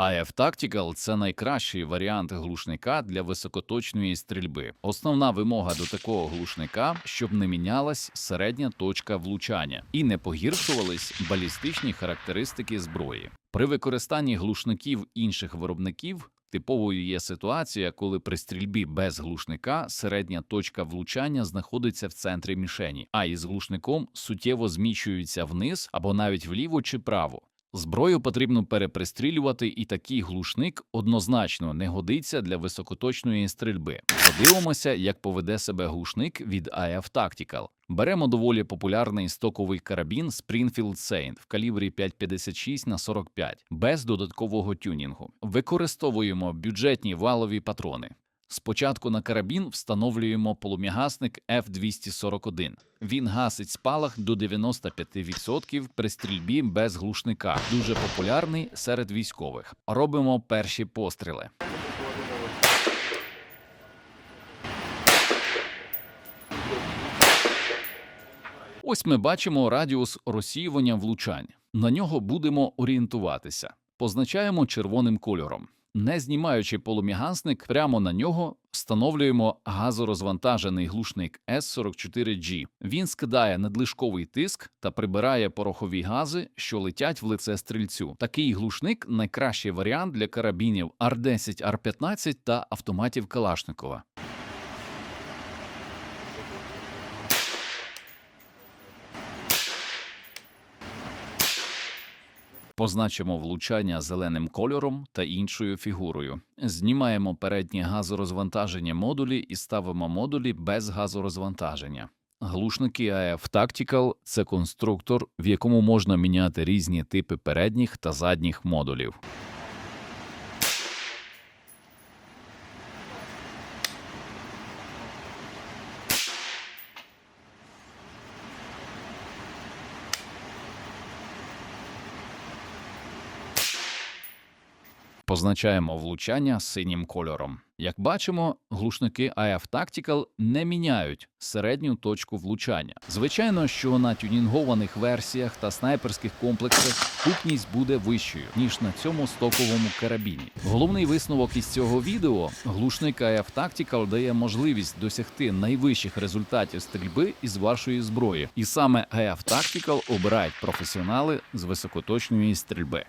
AF Tactical – це найкращий варіант глушника для високоточної стрільби. Основна вимога до такого глушника, щоб не мінялась середня точка влучання і не погіршувались балістичні характеристики зброї. При використанні глушників інших виробників типовою є ситуація, коли при стрільбі без глушника середня точка влучання знаходиться в центрі мішені, а із глушником суттєво зміщується вниз або навіть вліво чи право. Зброю потрібно перепристрілювати, і такий глушник однозначно не годиться для високоточної стрільби. Подивимося, як поведе себе глушник від AF Tactical. Беремо доволі популярний стоковий карабін Springfield Saint в калібрі 5,56 на 45 без додаткового тюнінгу. Використовуємо бюджетні валові патрони. Спочатку на карабін встановлюємо полум'ягасник F241. Він гасить спалах до 95% при стрільбі без глушника. Дуже популярний серед військових. Робимо перші постріли. Ось ми бачимо радіус розсіювання влучань. На нього будемо орієнтуватися. Позначаємо червоним кольором. Не знімаючи полум'ягасник, прямо на нього встановлюємо газорозвантажений глушник S44G. Він скидає надлишковий тиск та прибирає порохові гази, що летять в лице стрільцю. Такий глушник найкращий варіант для карабінів R10, R15 та автоматів Калашникова. Позначимо влучання зеленим кольором та іншою фігурою. Знімаємо переднє газорозвантаження модулі і ставимо модулі без газорозвантаження. Глушники AF Tactical – це конструктор, в якому можна міняти різні типи передніх та задніх модулів. Позначаємо влучання синім кольором. Як бачимо, глушники AF Tactical не міняють середню точку влучання. Звичайно, що на тюнінгованих версіях та снайперських комплексах купність буде вищою ніж на цьому стоковому карабіні. Головний висновок із цього відео: глушник AF Tactical дає можливість досягти найвищих результатів стрільби із вашої зброї, і саме AF Tactical обирають професіонали з високоточної стрільби.